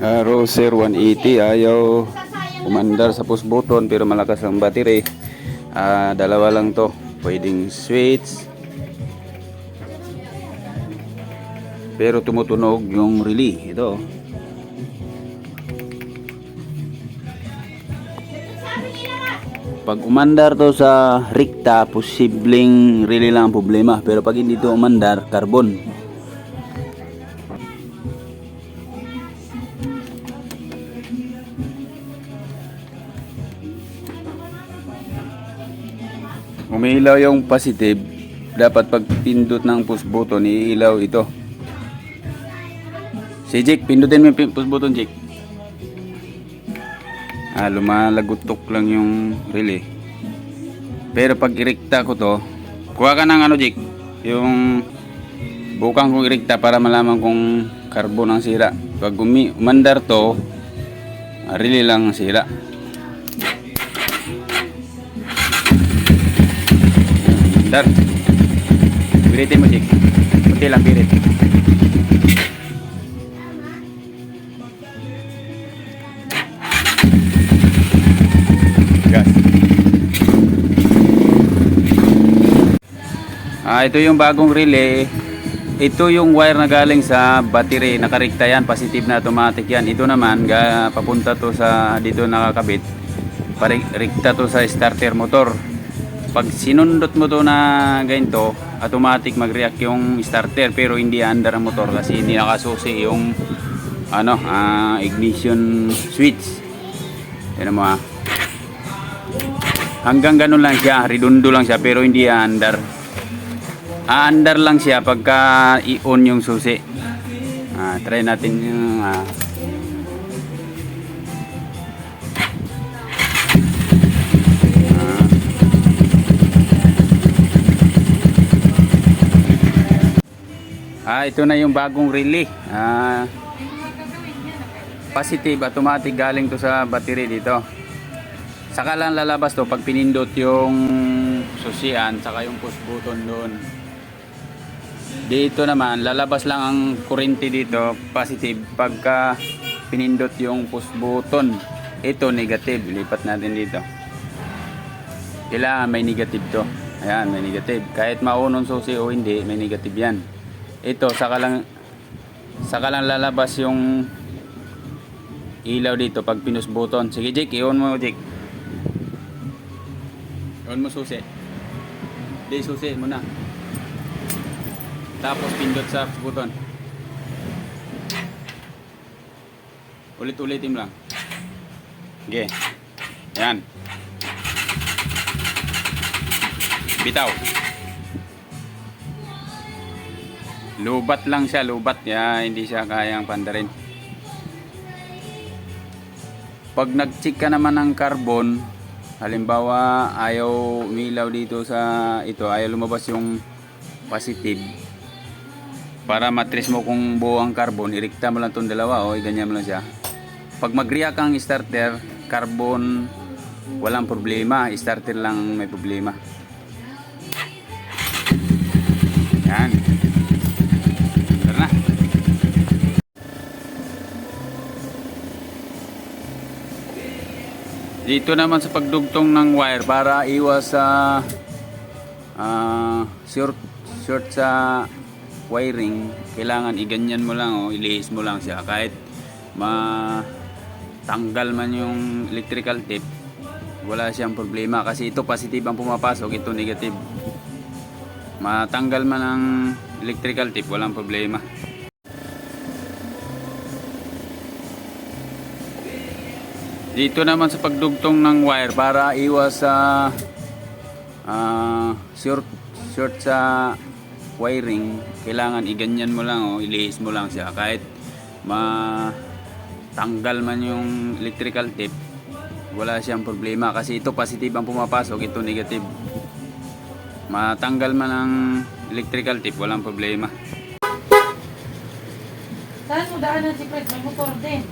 Ah, Roser 180 ayaw umandar sa push button pero malakas ang battery. Ah, dalawa lang to. Pwedeng switch. Pero tumutunog yung relay. Ito. Pag umandar to sa rikta, posibleng relay lang ang problema. Pero pag hindi to umandar, carbon. Umiilaw yung positive, dapat pag pindot ng push button, iilaw ito. Si Jake, pindutin mo yung push button, Jake. Ah, lumalagutok lang yung relay. Pero pag irekta ko to, kuha ka ng ano, Jake, yung bukang kong irekta para malaman kung carbon ang sira. Pag umi umandar to, ah, relay lang ang sira. Dar. Piritin mo, Jake. Kunti lang pirit. Gas. Ah, ito yung bagong relay. Ito yung wire na galing sa battery. Nakarekta yan. Positive na automatic yan. Ito naman, ga, papunta to sa dito nakakabit. Parekta to sa starter motor pag sinundot mo to na ganito, automatic mag-react yung starter pero hindi under ang motor kasi hindi nakasusi yung ano, ah, ignition switch. Tignan mo ah. Hanggang ganun lang siya, redundo lang siya pero hindi under. under lang siya pagka i-on yung susi. Ah, try natin yung ah, Ah, ito na yung bagong relay. Ah, positive automatic galing to sa battery dito. Saka lang lalabas to pag pinindot yung susian saka yung push button doon. Dito naman lalabas lang ang kurente dito positive pagka pinindot yung push button. Ito negative. Lipat natin dito. Kailangan may negative to. Ayan, may negative. Kahit maunong susi o hindi, may negative yan. Ito, saka lang saka lang lalabas yung ilaw dito pag pinus button. Sige, Jake, i-on mo, Jake. I-on mo susi. Hindi, susi mo na. Tapos pindot sa button. Ulit-ulitin lang. Okay. Yan. Bitaw. Lubat lang siya, lubat. Ya, hindi siya kayang pandarin. Pag nag-check ka naman ng carbon, halimbawa ayaw umilaw dito sa ito, ayaw lumabas yung positive. Para matris mo kung buo ang carbon, irikta mo lang itong dalawa, o ganyan mo lang siya. Pag mag-react ang starter, carbon, walang problema. Starter lang may problema. Yan. Dito naman sa pagdugtong ng wire para iwas sa ah, short short sa wiring, kailangan iganyan mo lang o ilihis mo lang siya. Kahit matanggal man yung electrical tape wala siyang problema kasi ito positive ang pumapasok ito negative. Matanggal man ang electrical tape walang problema dito naman sa pagdugtong ng wire para iwas sa ah, short short sa wiring kailangan iganyan mo lang o ilihis mo lang siya kahit matanggal man yung electrical tape wala siyang problema kasi ito positive ang pumapasok ito negative matanggal man ang electrical tape walang problema Saan mo daanan si Fred? May motor din.